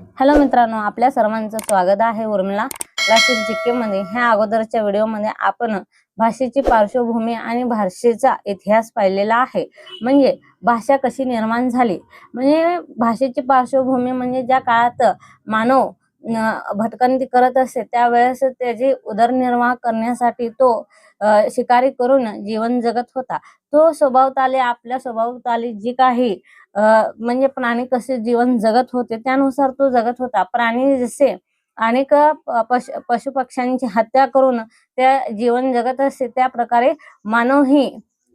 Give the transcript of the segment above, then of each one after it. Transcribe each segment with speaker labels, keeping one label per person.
Speaker 1: Hello मित्रांनो आपल्या सर्वांचं स्वागत आहे उर्मिला क्लासेस जीके मध्ये ह्या अगोदरच्या व्हिडिओमध्ये आपण भाषेची पार्श्वभूमी आणि भाषेचा इतिहास पाहिलेला आहे. म्हणजे भाषा कशी निर्माण झाली? म्हणजे भाषेची पार्श्वभूमी म्हणजे ज्या काळात मानव भटकंती करत असे त्यावेळेस त्याची उदरनिर्वाह करण्यासाठी तो शिकारी करून जीवन जगत होता. तो स्वभावताले आपल्या स्वभावताली जी काही म्हणजे प्राणी कसे जीवन जगत होते त्यानुसार तो जगत होता. प्राणी जसे अनेक पश पशुपक्ष्यांची हत्या करून त्या जीवन जगत असते त्या प्रकारे मानवही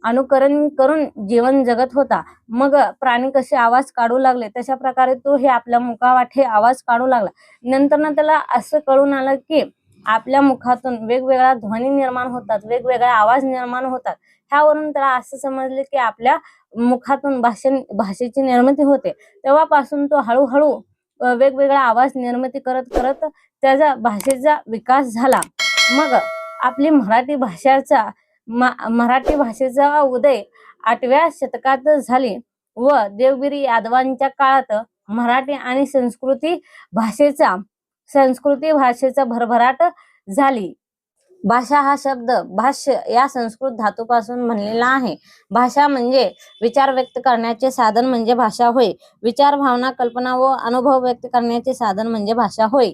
Speaker 1: अनुकरण करून जीवन जगत होता. मग प्राणी कसे आवाज काढू लागले? तशा प्रकारे तो हे आपल्या मुखावाटे आवाज काढू लागला. नंतर ना त्याला असं कळून आलं की आपल्या मुखातून वेगवेगळ्या ध्वनी निर्माण होतात वेगवेगळे आवाज निर्माण होतात. ह्यावरून त्याला असं समजले की आपल्या मुखातून भाषे भाषेची निर्मिती होते. तेव्हापासून तो हळूहळू वेगवेगळा आवाज निर्मिती करत करत त्याचा भाषेचा विकास झाला. मग आपली मराठी भाषाचा मराठी भाषेचा उदय आठव्या शतकात झाली व देवगिरी यादवांच्या काळात मराठी आणि संस्कृती भाषेचा संस्कृती भाषेचा भरभराट झाली. भाषा हा शब्द भाष्य या संस्कृत धातूपासून बनलेला आहे. भाषा म्हणजे विचार व्यक्त करण्याचे साधन म्हणजे भाषा होय. विचार भावना कल्पना व अनुभव व्यक्त करण्याचे साधन म्हणजे भाषा होय.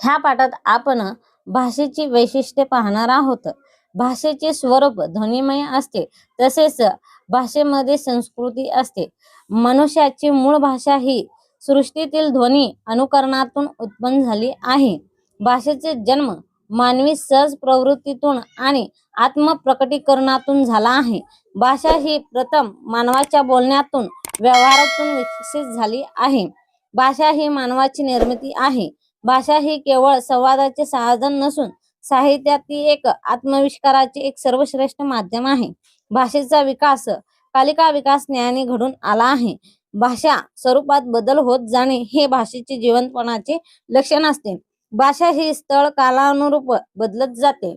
Speaker 1: ह्या पाठात आपण भाषेची वैशिष्ट्ये पाहणार आहोत. भाषेचे स्वरूप ध्वनिमय असते. तसेच भाषेमध्ये संस्कृती असते. मनुष्याची मूळ भाषा ही सृष्टीतील ध्वनी अनुकरणातून उत्पन्न झाली आहे. भाषेचे जन्म मानवी सहज प्रवृत्तीतून आणि आत्मप्रकटीकरणातून झाला आहे. भाषा ही प्रथम मानवाच्या बोलण्यातून व्यवहारातून विकसित झाली आहे. भाषा ही मानवाची निर्मिती आहे. भाषा ही केवळ संवादाचे साधन नसून साहित्यातील एक आत्मविष्काराचे एक सर्वश्रेष्ठ माध्यम आहे. भाषेचा विकास कालिका विकास न्यायाने घडून आला आहे. भाषा स्वरूपात बदल होत जाणे हे भाषेचे जीवनपणाचे लक्षण असते. भाषा ही स्थळ कालानुरूप बदलत जाते.